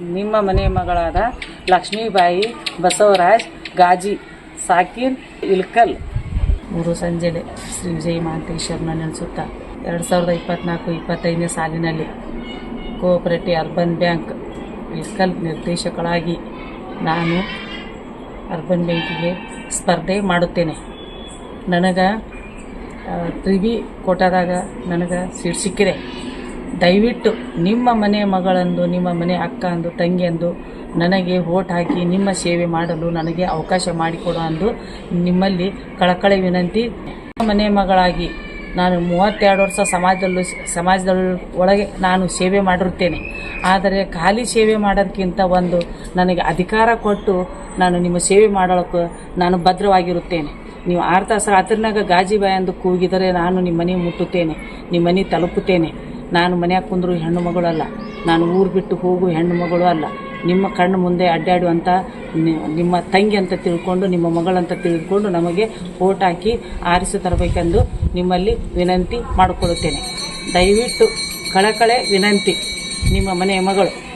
ನಿಮ್ಮ ಮನೆ ಮಗಳಾದ ಲಕ್ಷ್ಮೀಬಾಯಿ, ಬಸವರಾಜ್, ಗಾಜಿ, ಸಾಕಿನ್, ಇಲ್ಕಲ್. ಮೂರು ಸಂಜೆಲೆ ಶ್ರೀ ವಿಜಯ ಮಹಾಂತೇಶ್ವರನ ನೆನೆಸುತ್ತಾ ಎರಡು ಸಾವಿರದ ಇಪ್ಪತ್ನಾಲ್ಕು ಇಪ್ಪತ್ತೈದನೇ ಸಾಲಿನಲ್ಲಿ ಕೋಆಪರೇಟಿವ್ ಅರ್ಬನ್ ಬ್ಯಾಂಕ್ ಇಲ್ಕಲ್ ನಿರ್ದೇಶಕಳಾಗಿ ನಾನು ಅರ್ಬನ್ ಬ್ಯಾಂಕಿಗೆ ಸ್ಪರ್ಧೆ ಮಾಡುತ್ತೇನೆ. ನನಗೆ ತ್ರಿವಿ ಕೋಟಾದಾಗ ನನಗೆ ಸೀಟ್ ಸಿಕ್ಕಿದೆ. ದಯವಿಟ್ಟು ನಿಮ್ಮ ಮನೆ ಮಗಳಂದು, ನಿಮ್ಮ ಮನೆ ಅಕ್ಕ ಅಂದು ತಂಗಿಯಂದು ನನಗೆ ಓಟ್ ಹಾಕಿ ನಿಮ್ಮ ಸೇವೆ ಮಾಡಲು ನನಗೆ ಅವಕಾಶ ಮಾಡಿಕೊಡು ಅಂದು ನಿಮ್ಮಲ್ಲಿ ಕಳಕಳಿ ವಿನಂತಿ. ಮನೆ ಮಗಳಾಗಿ ನಾನು ಮೂವತ್ತೆರಡು ವರ್ಷ ಸಮಾಜದಲ್ಲೂ ಸಮಾಜದ ಒಳಗೆ ನಾನು ಸೇವೆ ಮಾಡಿರುತ್ತೇನೆ. ಆದರೆ ಖಾಲಿ ಸೇವೆ ಮಾಡೋದಕ್ಕಿಂತ ಒಂದು ನನಗೆ ಅಧಿಕಾರ ಕೊಟ್ಟು ನಾನು ನಿಮ್ಮ ಸೇವೆ ಮಾಡೋಕ್ಕೆ ನಾನು ಭದ್ರವಾಗಿರುತ್ತೇನೆ. ನೀವು ಆರು ತಾಸು ರಾತ್ರಿನಾಗ ಗಾಜಿಬಾಯಿ ಅಂದು ಕೂಗಿದರೆ ನಾನು ನಿಮ್ಮ ಮನೆ ಮುಟ್ಟುತ್ತೇನೆ ನಿಮ್ಮ ಮನೆ ತಲುಪುತ್ತೇನೆ. ನಾನು ಮನ್ಯಾಗ ಕುಂದ್ರು ಹೆಣ್ಣು ಮಗಳು ಅಲ್ಲ ನಾನು ಊರು ಬಿಟ್ಟು ಹೋಗು ಹೆಣ್ಣು ಮಗಳು ಅಲ್ಲ. ನಿಮ್ಮ ಕಣ್ಣು ಮುಂದೆ ಅಡ್ಡಾಡುವಂಥ ನಿಮ್ಮ ತಂಗಿ ಅಂತ ತಿಳ್ಕೊಂಡು, ನಿಮ್ಮ ಮಗಳಂತ ತಿಳಿದುಕೊಂಡು ನಮಗೆ ಓಟ್ ಹಾಕಿ ಆರಿಸಿ ತರಬೇಕೆಂದು ನಿಮ್ಮಲ್ಲಿ ವಿನಂತಿ ಮಾಡಿಕೊಳ್ಳುತ್ತೇನೆ. ದಯವಿಟ್ಟು ಕಳಕಳೆ ವಿನಂತಿ. ನಿಮ್ಮ ಮನೆಯ ಮಗಳು.